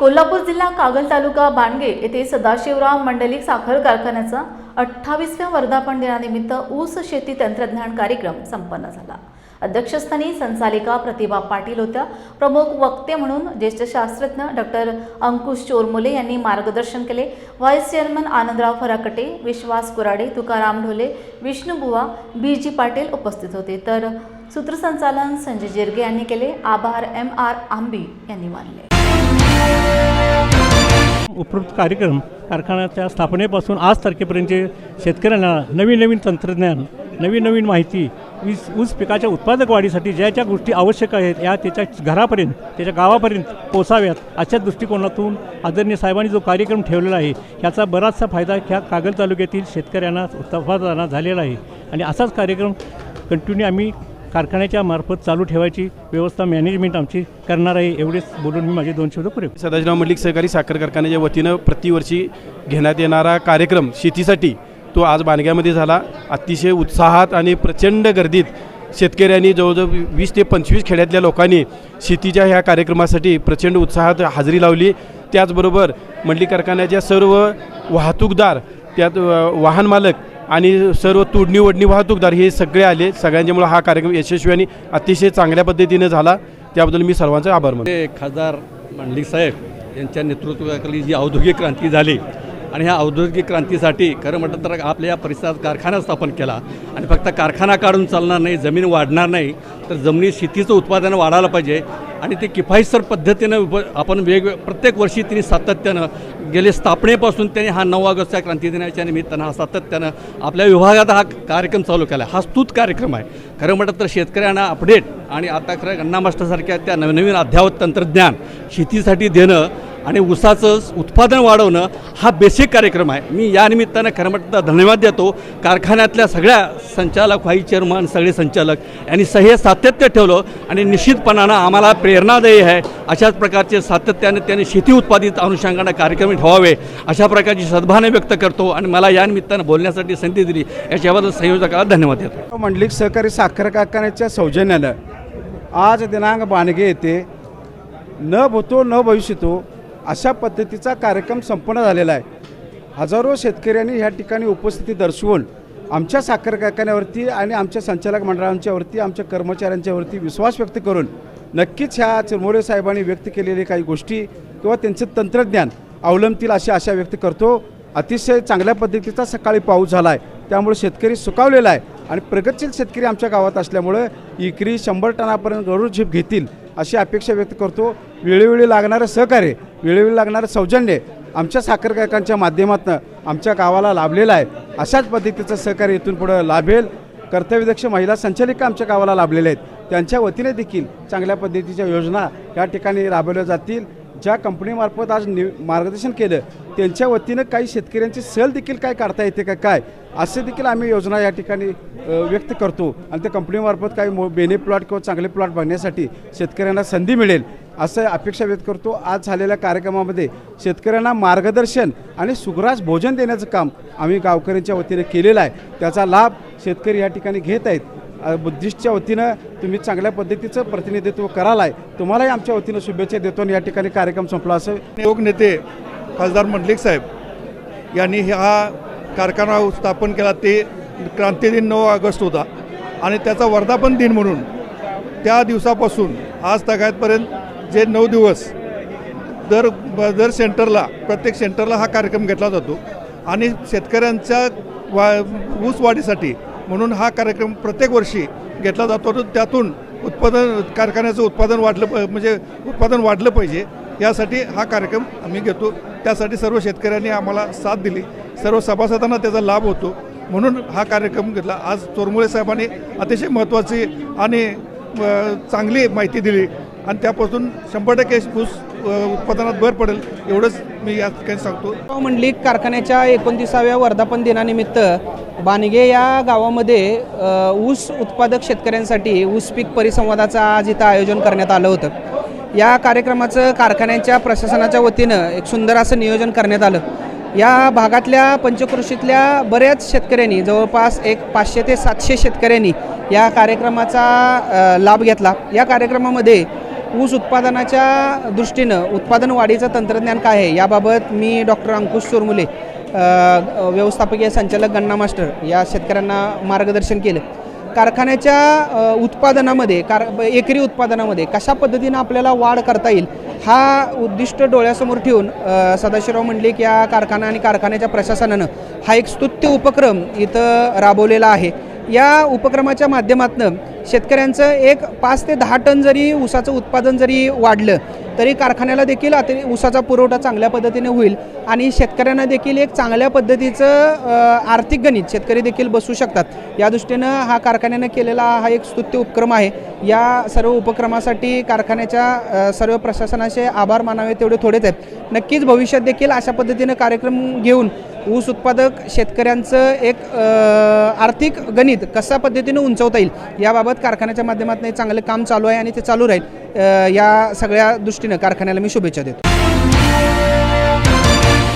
कोल्हापूर जिल्हा कागल तालुका बाणगे येथे सदाशिवराव मंडलिक साखर कारखान्याचा अठ्ठावीसव्या वर्धापन दिनानिमित्त ऊस शेती तंत्रज्ञान कार्यक्रम संपन्न झाला. अध्यक्षस्थानी संचालिका प्रतिभा पाटील होत्या. प्रमुख वक्ते म्हणून ज्येष्ठ शास्त्रज्ञ डॉक्टर अंकुश चोरमुले यांनी मार्गदर्शन केले. Vice chairman Anandrao Farakate Vishwas Kurade Tukaram Dhole Vishnubuwa B G Patil उपस्थित होते. तर सूत्रसंचालन संजय जिरगे यांनी केले. आभार एम आर आंबी यांनी मानले. उपयुक्त कार्यक्रम कारखान्याच्या स्थापनेपासून आज तारखेपर्यंतचे शेतकऱ्यांना नवीन नवीन तंत्रज्ञान नवीन नवीन माहिती वीज ऊस पिकाच्या उत्पादक वाढीसाठी ज्या ज्या गोष्टी आवश्यक आहेत या त्याच्या घरापर्यंत त्याच्या गावापर्यंत पोचाव्यात अशा दृष्टिकोनातून आदरणीय साहेबांनी जो कार्यक्रम ठेवलेला आहे ह्याचा बराचसा फायदा ह्या कागल तालुक्यातील शेतकऱ्यांना उत्पादनांना झालेला आहे. आणि असाच कार्यक्रम कंटिन्यू आम्ही कारखान्याच्या मार्फत चालू ठेवायची व्यवस्था मॅनेजमेंट आमची करणार आहे एवढेच बोलून मी माझे दोन शब्द पुरे सदाशिवराव मंडलिक सहकारी साखर कारखान्याच्या वतीनं प्रतिवर्षी घेण्यात येणारा कार्यक्रम शेतीसाठी तो आज बाणग्यामध्ये झाला. अतिशय उत्साहात आणि प्रचंड गर्दीत शेतकऱ्यांनी जवळजवळ वीस ते पंचवीस खेड्यातल्या लोकांनी शेतीच्या ह्या कार्यक्रमासाठी प्रचंड उत्साहात हजेरी लावली. त्याचबरोबर मंडली कारखान्याच्या सर्व वाहतूकदार त्यात वाहन मालक आणि सर्व तोडणी ओढणी वाहतूकदार हे सगळे आले. सगळ्यांच्यामुळे हा कार्यक्रम यशस्वी आणि अतिशय चांगल्या पद्धतीने झाला. त्याबद्दल मी सर्वांचा आभार मानतो. खासदार मांडलिक साहेब यांच्या नेतृत्वाखाली जी औद्योगिक क्रांती झाली आणि ह्या औद्योगिक क्रांतीसाठी खरं म्हटलं तर आपल्या या परिसरात कारखाना स्थापन केला आणि फक्त कारखाना काढून चालणार नाही जमीन वाढणार नाही तर जमिनीत शेतीचं उत्पादन वाढायला पाहिजे. आणि ते किफायतसर पद्धतीनं उप आपण वेगवेग प्रत्येक वर्षी त्यांनी सातत्यानं गेले स्थापनेपासून त्यांनी हा नऊ ऑगस्टच्या क्रांती दिनाच्या निमित्तानं हा सातत्यानं आपल्या विभागात हा कार्यक्रम चालू केला. हा स्तूत कार्यक्रम आहे. खरं म्हटलं तर शेतकऱ्यांना अपडेट आणि आता खरं अण्णा मास्टरसारख्या त्या नवनवीन अद्यावत तंत्रज्ञान शेतीसाठी देणं आणि ऊसाचं उत्पादन वाढवणं हा बेसिक कार्यक्रम आहे. मी या निमित्तानं खरं म्हटलं धन्यवाद देतो. कारखान्यातल्या सगळ्या संचालक व्हाईस चेअरमन सगळे संचालक यांनी सह्य सातत्य ठेवलं आणि निश्चितपणानं आम्हाला प्रेरणादायी आहे. अशाच प्रकारचे सातत्याने त्यांनी शेती उत्पादित अनुषंगानं कार्यक्रम ठेवावे अशा प्रकारची सद्भावना व्यक्त करतो आणि मला या निमित्तानं बोलण्यासाठी संधी दिली. याच्याबद्दल संयोजकाला धन्यवाद देतो. मंडलिक सहकारी साखर कारखान्याच्या सौजन्यानं आज दिनांक बाणगे येथे न भूतो न भविष्यतो अशा पद्धतीचा कार्यक्रम संपन्न झालेला आहे. हजारो शेतकऱ्यांनी ह्या ठिकाणी उपस्थिती दर्शवून आमच्या साखर कारखान्यावरती आणि आमच्या संचालक मंडळांच्यावरती आमच्या कर्मचाऱ्यांच्यावरती विश्वास व्यक्त करून नक्कीच ह्या चिरमोरे साहेबांनी व्यक्त केलेले काही गोष्टी किंवा त्यांचं तंत्रज्ञान अवलंबतील अशी आशा व्यक्त करतो. अतिशय चांगल्या पद्धतीचा सकाळी पाऊस झाला आहे त्यामुळे शेतकरी सुकावलेला आहे. आणि प्रगतशील शेतकरी आमच्या गावात असल्यामुळं इकरी शंभर टनापर्यंत गरुड झीप घेतील अशी अपेक्षा व्यक्त करतो. वेळोवेळी लागणारं सहकार्य वेळोवेळी लागणारं सौजन्य आमच्या साखर गायकांच्या माध्यमातून आमच्या गावाला लाभलेलं आहे. अशाच पद्धतीचं सहकार्य इथून पुढं लाभेल. कर्तव्यदक्ष महिला संचालिका आमच्या गावाला लाभलेल्या आहेत. त्यांच्या वतीने देखील चांगल्या पद्धतीच्या योजना या ठिकाणी राबवल्या जातील. ज्या कंपनीमार्फत आज नि मार्गदर्शन केलं त्यांच्या वतीनं काही शेतकऱ्यांची सहल देखील काय काढता येते का काय असे देखील आम्ही योजना या ठिकाणी व्यक्त करतो. आणि त्या कंपनीमार्फत काही मो बेने प्लॉट किंवा चांगले प्लॉट बघण्यासाठी शेतकऱ्यांना संधी मिळेल असं अपेक्षा व्यक्त करतो. आज झालेल्या कार्यक्रमामध्ये शेतकऱ्यांना मार्गदर्शन आणि सुग्रास भोजन देण्याचं काम आम्ही गावकऱ्यांच्या वतीनं केलेलं आहे. त्याचा लाभ शेतकरी या ठिकाणी घेत आहेत. बुद्धिस्टच्या वतीनं तुम्ही चांगल्या पद्धतीचं प्रतिनिधित्व कराल आहे तुम्हालाही आमच्या वतीनं शुभेच्छा देतो आणि या ठिकाणी कार्यक्रम संपला असं योग नेते खासदार मंडलिक साहेब यांनी हा कारखाना स्थापन केला. ते क्रांती दिन नऊ ऑगस्ट होता आणि त्याचा वर्धापन दिन म्हणून त्या दिवसापासून आज तगायतपर्यंत जे नऊ दिवस दर दर सेंटरला प्रत्येक सेंटरला हा कार्यक्रम घेतला जातो आणि शेतकऱ्यांच्या वा ऊस वाढीसाठी म्हणून हा कार्यक्रम प्रत्येक वर्षी घेतला जातो त्यातून उत्पादन कारखान्याचं उत्पादन वाढलं प- म्हणजे उत्पादन वाढलं पाहिजे. यासाठी हा कार्यक्रम आम्ही घेतो. त्यासाठी सर्व शेतकऱ्यांनी आम्हाला साथ दिली. सर्व सभासदांना त्याचा लाभ होतो. म्हणून हा कार्यक्रम घेतला. आज चोरमुळे साहेबांनी अतिशय महत्त्वाची आणि चांगली माहिती दिली आणि त्यापासून शंभर टक्के ऊस उत्पादनात भर पडेल एवढंच मी या ठिकाणी सांगतो. मंडलिक कारखान्याच्या एकोणतीसाव्या वर्धापन दिनानिमित्त बाणगे या गावामध्ये ऊस उत्पादक शेतकऱ्यांसाठी ऊस पीक परिसंवादाचं आज इथं आयोजन करण्यात आलं होतं. या कार्यक्रमाचं कारखान्यांच्या प्रशासनाच्या वतीनं एक सुंदर असं नियोजन करण्यात आलं. या भागातल्या पंचकृषीतल्या बऱ्याच शेतकऱ्यांनी जवळपास एक पाचशे ते सातशे शेतकऱ्यांनी या कार्यक्रमाचा लाभ घेतला. या कार्यक्रमामध्ये ऊस उत्पादनाच्या दृष्टीनं उत्पादन वाढीचं तंत्रज्ञान काय आहे याबाबत मी डॉक्टर अंकुश चोरमुले व्यवस्थापकीय संचालक गन्ना मास्टर या शेतकऱ्यांना मार्गदर्शन केलं. कारखान्याच्या उत्पादनामध्ये कार एकरी उत्पादनामध्ये कशा पद्धतीनं आपल्याला वाढ करता येईल हा उद्दिष्ट डोळ्यासमोर ठेवून सदाशिवराव सदाशिवराव मंडलिक या कारखाना आणि कारखान्याच्या प्रशासनानं हा एक स्तुत्य उपक्रम इथं राबवलेला आहे. या उपक्रमाच्या माध्यमातून शेतकऱ्यांचं एक पाच ते दहा टन जरी ऊसाचं उत्पादन जरी वाढलं तरी कारखान्याला देखील अति ऊसाचा पुरवठा चांगल्या पद्धतीने होईल आणि शेतकऱ्यांना देखील एक चांगल्या पद्धतीचं आर्थिक गणित शेतकरी देखील बसू शकतात. या दृष्टीनं हा कारखान्यानं केलेला हा एक स्तुत्य उपक्रम आहे. या सर्व उपक्रमासाठी कारखान्याच्या सर्व प्रशासनाचे आभार मानावे तेवढे थोडेच आहेत. नक्कीच भविष्यात देखील अशा पद्धतीनं कार्यक्रम घेऊन ऊस उत्पादक शेतकऱ्यांचं एक आर्थिक गणित कशा पद्धतीनं उंचवता येईल याबाबत कारखान्याच्या माध्यमातून चांगलं काम चालू आहे आणि ते चालू राहील. या सगळ्या दृष्टीनं कारखान्याला मी शुभेच्छा देतो.